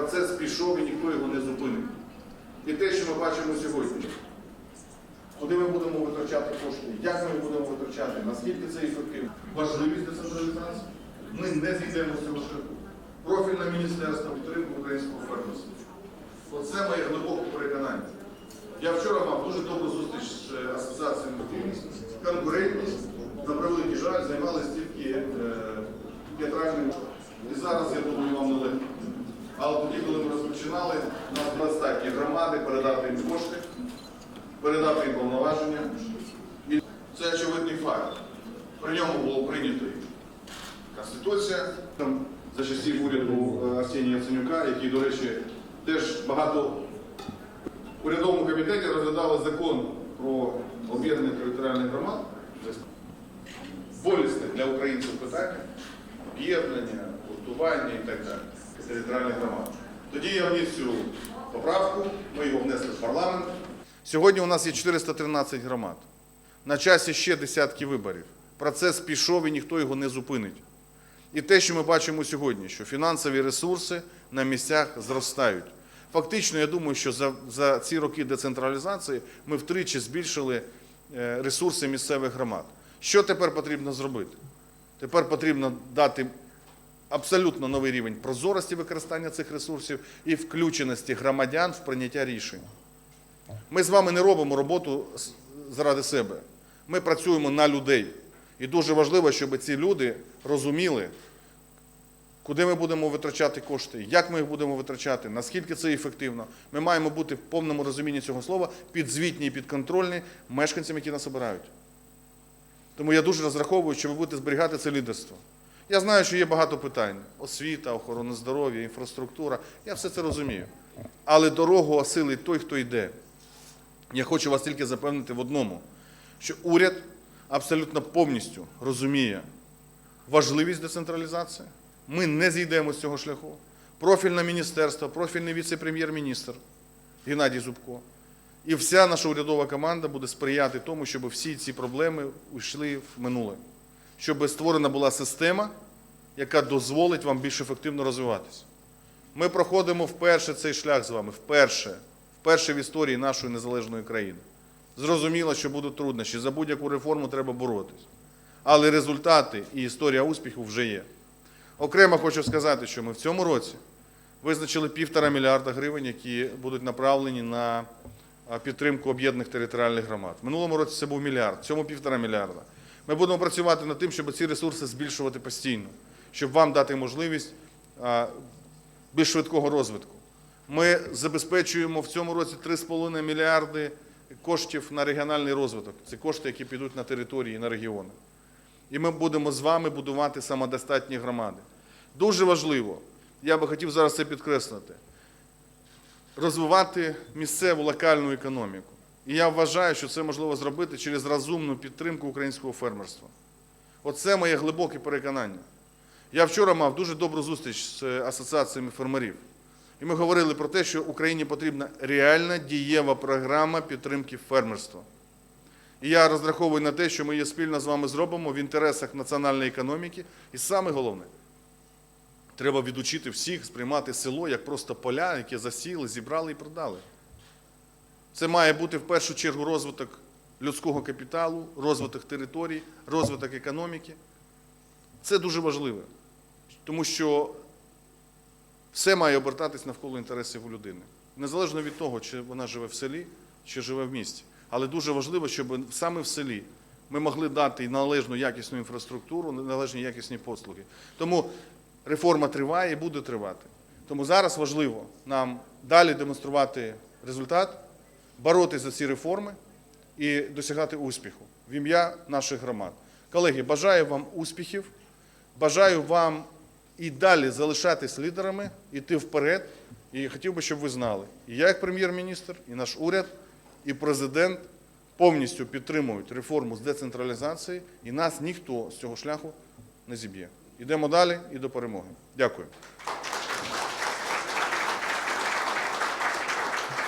Процес пішов і ніхто його не зупинить. І те, що ми бачимо сьогодні, куди ми будемо витрачати кошти, як ми будемо витрачати, наскільки це ефективно. Важливість децентралізації. Ми не зійдемо з цього шляху. Профільне міністерство підтримки українського фермерства. Оце моє глибоке переконання. Я вчора мав дуже добру зустріч з е, асоціацією конкурентність, на превеликий жаль, займалися тільки е, театральним. І зараз, я думаю, вам нелегко. Але тоді, коли ми розпочинали, у нас були статті громади, передати їм кошти, передати їм повноваження. І це очевидний факт. При ньому було прийнято Конституція за часів уряду е, Арсенія Яценюка, який, до речі, теж багато в урядовому комітеті розглядали закон про об'єднання територіальних громад. Болісне для українців питання, об'єднання, гуртування і так далі. Територіальних громад. Тоді я вніс цю поправку, ми його внесли в парламент. Сьогодні у нас є 413 громад. На часі ще десятки виборів. Процес пішов і ніхто його не зупинить. І те, що ми бачимо сьогодні, що фінансові ресурси на місцях зростають. Фактично, я думаю, що за, за ці роки децентралізації ми втричі збільшили е, ресурси місцевих громад. Що тепер потрібно зробити? Тепер потрібно дати абсолютно новий рівень прозорості використання цих ресурсів і включеності громадян в прийняття рішень. Ми з вами не робимо роботу заради себе. Ми працюємо на людей. І дуже важливо, щоб ці люди розуміли, куди ми будемо витрачати кошти, як ми їх будемо витрачати, наскільки це ефективно. Ми маємо бути в повному розумінні цього слова підзвітні і підконтрольні мешканцям, які нас обирають. Тому я дуже розраховую, що ви будете зберігати це лідерство. Я знаю, що є багато питань: освіта, охорона здоров'я, інфраструктура. Я все це розумію. Але дорогу осилить той, хто йде. Я хочу вас тільки запевнити в одному, що уряд абсолютно повністю розуміє важливість децентралізації. Ми не зійдемо з цього шляху. Профільне міністерство, профільний віце-прем'єр-міністр Геннадій Зубко. І вся наша урядова команда буде сприяти тому, щоб всі ці проблеми йшли в минуле. Щоб створена була система, яка дозволить вам більш ефективно розвиватися. Ми проходимо вперше цей шлях з вами, вперше, вперше в історії нашої незалежної країни. Зрозуміло, що будуть труднощі, за будь-яку реформу треба боротись. Але результати і історія успіху вже є. Окремо хочу сказати, що ми в цьому році визначили півтора мільярда гривень, які будуть направлені на підтримку об'єднаних територіальних громад. В минулому році це був мільярд, в цьому півтора мільярда. Ми будемо працювати над тим, щоб ці ресурси збільшувати постійно, щоб вам дати можливість більш швидкого розвитку. Ми забезпечуємо в цьому році 3,5 мільярди коштів на регіональний розвиток. Це кошти, які підуть на території, на регіони. І ми будемо з вами будувати самодостатні громади. Дуже важливо, я би хотів зараз це підкреслити, розвивати місцеву локальну економіку. І я вважаю, що це можливо зробити через розумну підтримку українського фермерства. Оце моє глибоке переконання. Я вчора мав дуже добру зустріч з асоціаціями фермерів. І ми говорили про те, що Україні потрібна реальна дієва програма підтримки фермерства. І я розраховую на те, що ми її спільно з вами зробимо в інтересах національної економіки. І саме головне, треба відучити всіх сприймати село як просто поля, яке засіли, зібрали і продали. Це має бути в першу чергу розвиток людського капіталу, розвиток територій, розвиток економіки. Це дуже важливо, тому що все має обертатись навколо інтересів у людини. Незалежно від того, чи вона живе в селі, чи живе в місті. Але дуже важливо, щоб саме в селі ми могли дати належну якісну інфраструктуру, належні якісні послуги. Тому реформа триває і буде тривати. Тому зараз важливо нам далі демонструвати результат, боротися за ці реформи і досягати успіху в ім'я наших громад. Колеги, бажаю вам успіхів, бажаю вам і далі залишатись лідерами, йти вперед. І хотів би, щоб ви знали, і я, як прем'єр-міністр, і наш уряд, і президент повністю підтримують реформу з децентралізації, і нас ніхто з цього шляху не зіб'є. Йдемо далі і до перемоги. Дякую.